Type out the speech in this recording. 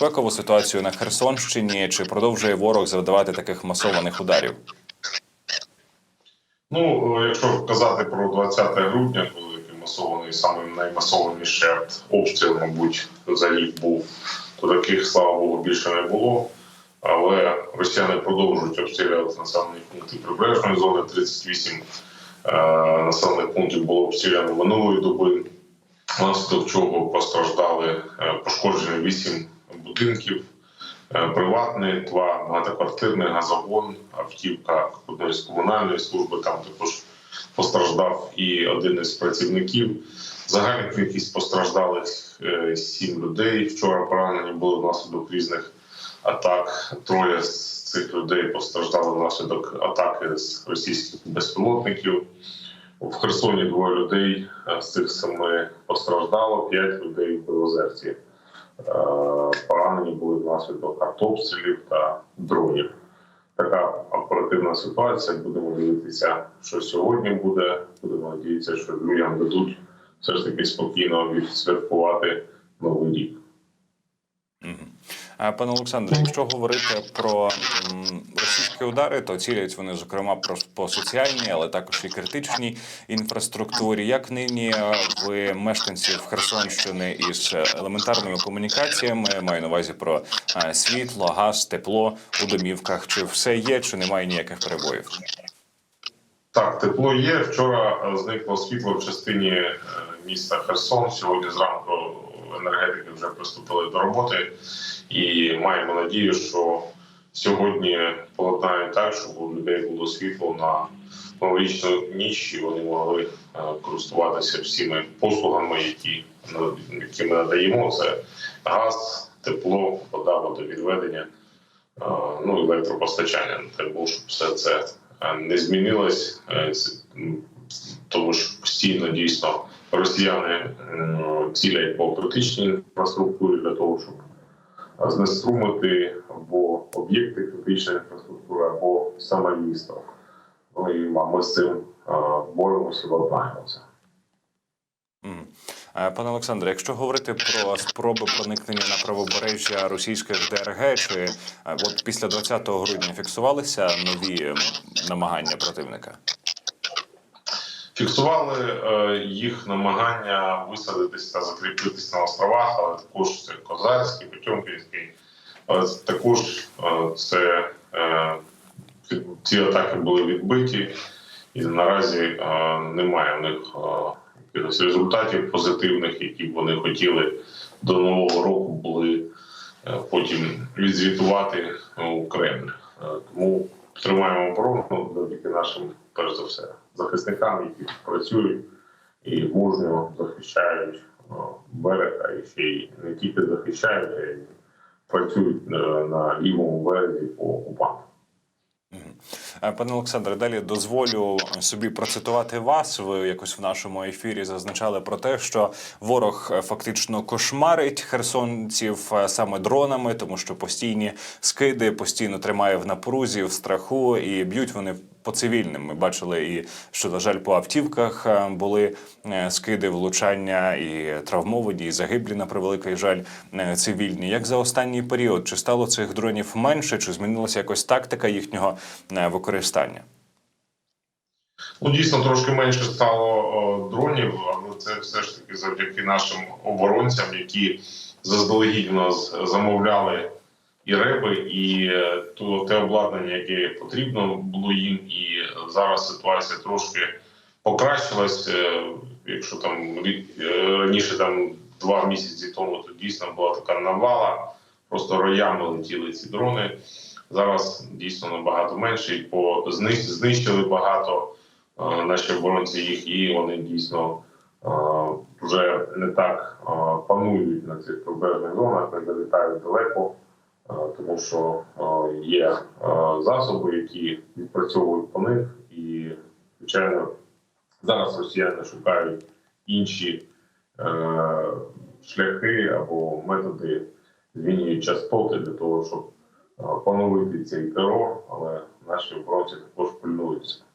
безпекову ситуацію на Херсонщині? Чи продовжує ворог завдавати таких масованих ударів? Ну, е, якщо казати про 20 грудня, коли масований, самий наймасованіший обстріл, мабуть, взагалі був, то таких, слава Богу, більше не було. Але росіяни продовжують обстрілювати населені пункти прибережної зони. 38 е, населених пунктів було обстріляно минулої доби, внаслідок чого постраждали е, пошкоджені 8 будинків. Е, Приватний, два багатоквартирний газогон, автівка одної з комунальної служби. Там також постраждав і один із працівників. Загальна кількість постраждалих е, сім людей. Вчора поранені були внаслідок різних атак. Троє з цих людей постраждали внаслідок атаки з російських безпілотників. В Херсоні двоє людей з цих семи постраждало, п'ять людей в Білозерці. Е, поранені були внаслідок артобстрілів та дронів. Така оперативна ситуація. Будемо дивитися, що сьогодні буде. Будемо надіятися, що людям дадуть все ж таки спокійно відсвяткувати новий рік. Пане Олександре, якщо говорити про м, удари, то цілять вони зокрема про по соціальній, але також і критичній інфраструктурі. Як нині е, ви мешканців Херсонщини із елементарними комунікаціями, маю на увазі про е, світло, газ, тепло у домівках? Чи все є, чи немає ніяких перебоїв? Так, тепло є. Вчора е, зникло світло в частині міста Херсон. Сьогодні зранку енергетики вже приступили до роботи, і маємо надію, що сьогодні поладнають так, щоб у людей було світло на новорічну ніч, і вони могли е, користуватися всіми послугами, які, які ми надаємо. Це газ, тепло, вода, водовідведення, е, ну електропостачання. Треба, щоб все це е, не змінилось, тому що постійно дійсно росіяни цілять по критичній інфраструктурі для того, щоб знеструмити або об'єкти критичної інфраструктури, або саме місто. Ну і ми з цим боремося, ладнаємося. Е, Пане Олександре, якщо говорити про спроби проникнення на правобережжя російських ДРГ, чи от після 20 грудня фіксувалися нові намагання противника? Фіксували е, їх намагання висадитися та закріпитися на островах, але також це Козацький, Потьомкінський. Також е, це е, ці атаки були відбиті, і наразі е, немає в них е, якихось результатів позитивних, які б вони хотіли до нового року були е, потім відзвітувати у Кремль. Е, Тому тримаємо оборону завдяки нашим, перш за все, захисникам, які працюють і мужньо захищають берег, а і ще й не тільки захищають, а й працюють е, на лівому березі по окупантам. Е, Пане Олександре, далі дозволю собі процитувати вас. Ви якось в нашому ефірі зазначали про те, що ворог е, фактично кошмарить херсонців е, саме дронами, тому що постійні скиди постійно тримає в напрузі, в страху і б'ють вони по цивільним. Ми бачили і що, на жаль, по автівках е, були е, скиди, влучання і травмовані, і загиблі на превеликий жаль е, цивільні. Як за останній період чи стало цих дронів менше, чи змінилася якось тактика їхнього використання? Ну, дійсно, трошки менше стало дронів, але це все ж таки завдяки нашим оборонцям, які нас замовляли і реби, і е, то те обладнання, яке потрібно було їм. І зараз ситуація трошки покращилась. Е, Якщо там е, раніше, там два місяці тому, то дійсно була така навала, просто роями летіли ці дрони. Зараз дійсно набагато менше, і по знищ- знищили багато наші оборонці їх, і вони дійсно вже не так панують на цих прибережних зонах, не залітають далеко, тому що є засоби, які відпрацьовують по них, і звичайно зараз росіяни шукають інші е, шляхи або методи, змінюють частоти для того, щоб поновити цей терор, але наші оборонці також пильнуються.